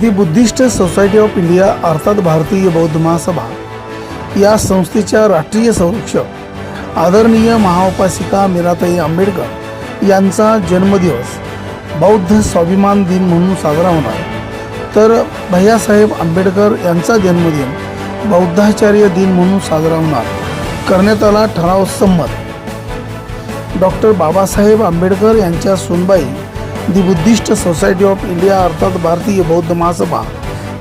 The Buddhist society of India अर्थात भारतीय बौद्ध महासभा या संस्थेच्या राष्ट्रीय संरक्षक आदरणीय महाउपासिका मीराताई आंबेडकर यांचा जन्मदिवस बौद्ध स्वाभिमान दिन म्हणून साजरा होणार. तर भैयासाहेब आंबेडकर यांचा जन्मदिन बौद्धाचार्य दिन म्हणून साजरा होणार. करण्यात आला ठराव संमत. डॉक्टर बाबासाहेब आंबेडकर यांच्या सुनबाई दि बुद्धिस्ट सोसायटी ऑफ इंडिया अर्थात भारतीय बौद्ध महासभा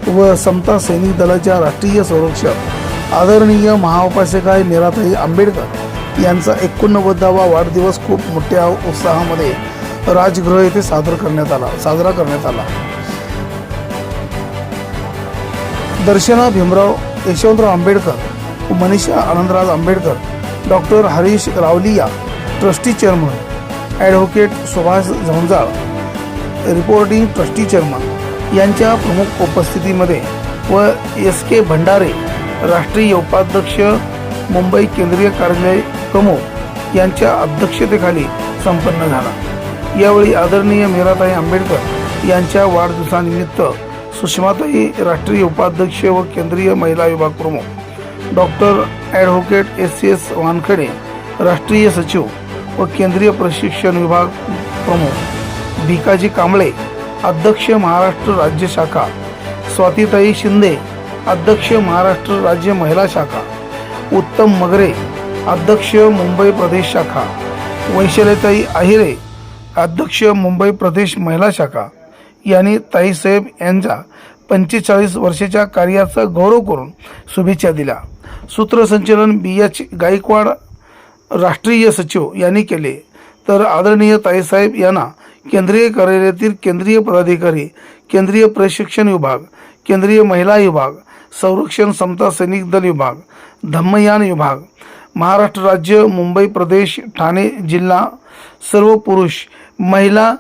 व समता सैनिक दलाच्या राष्ट्रीय संरक्षक आदरणीय महाउपासिका मीराताई आंबेडकर यांचा एकोणनव्वदावा वाढदिवस खूप मोठ्या उत्साहामध्ये राजगृह येथे सादर करण्यात आला साजरा करण्यात आला. दर्शना भीमराव यशवंतराव आंबेडकर व Manisha Anandraj Ambedkar doctor Harish Rawalia trustee chairman advocate Subhash Zanjal reporting trustee chairman यांच्या प्रमुख उपस्थितीमध्ये व एस के भंडारे राष्ट्रीय उपाध्यक्ष मुंबई केंद्रीय कार्यालय प्रमुख यांच्या अध्यक्षतेखाली संपन्न झाला. यावेळी आदरणीय मीराताई आंबेडकर यांच्या वाढदिवसानिमित्त सुषमाताई राष्ट्रीय उपाध्यक्ष व केंद्रीय महिला विभाग प्रमुख doctor advocate S C S Wankhede राष्ट्रीय सचिव व केंद्रीय प्रशिक्षण विभाग प्रमुख भिकाजी कांबळे अध्यक्ष महाराष्ट्र राज्य शाखा स्वातीताई शिंदे अध्यक्ष महाराष्ट्र राज्य महिला शाखा उत्तम मगरे अध्यक्ष मुंबई प्रदेश शाखा वैशालीताई आहिरे अध्यक्ष मुंबई प्रदेश महिला शाखा यांनी ताईसाहेब यांच्या पंचेचाळीस वर्षाच्या कार्याचा गौरव करून शुभेच्छा दिल्या. सूत्रसंचलन बी एच गायकवाड राष्ट्रीय सचिव यांनी केले. तर आदरणीय ताईसाहेब यांना केंद्रीय कार्यालयातील केंद्रीय पदाधिकारी केंद्रीय प्रशिक्षण विभाग केंद्रीय महिला विभाग संरक्षण समता सैनिक दल विभाग धम्मयान विभाग महाराष्ट्र राज्य मुंबई प्रदेश ठाणे जिल्हा सर्व पुरुष महिला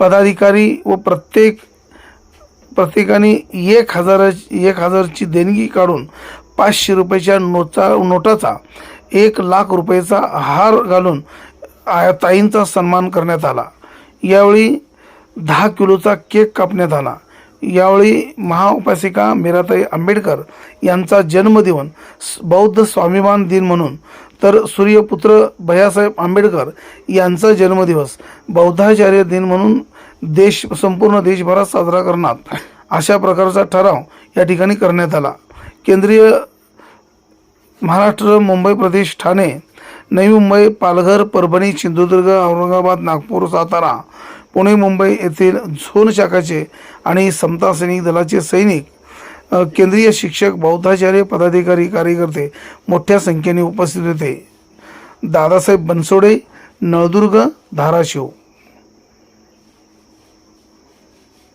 पदाधिकारी व प्रत्येक प्रत्येकाने एक हजार एक हजारची देणगी काढून पाचशे रुपयाच्या नोटा नोटाचा एक लाख रुपयाचा हार घालून ताईंचा सन्मान करण्यात आला. यावेळी दहा किलोचा केक कापण्यात आला. यावेळी महाउपासिका मीराताई आंबेडकर यांचा जन्मदिन बौद्ध स्वाभिमान दिन म्हणून. तर सूर्यपुत्र भैयासाहेब आंबेडकर यांचा जन्मदिवस बौद्धाचार्य दिन म्हणून देश संपूर्ण देशभरात साजरा करण्यात अशा प्रकारचा ठराव या ठिकाणी करण्यात आला. केंद्रीय महाराष्ट्र मुंबई प्रदेश ठाणे नवी मुंबई पालघर परभणी सिंधुदुर्ग औरंगाबाद नागपूर सातारा पुणे मुंबई येथील झोन शाखाचे आणि समता सैनिक दलाचे सैनिक केंद्रीय शिक्षक बौद्धाचार्य पदाधिकारी कार्यकर्ते मोठ्या संख्येने उपस्थित होते. दादासाहेब बनसोडे नळदुर्ग धाराशिव.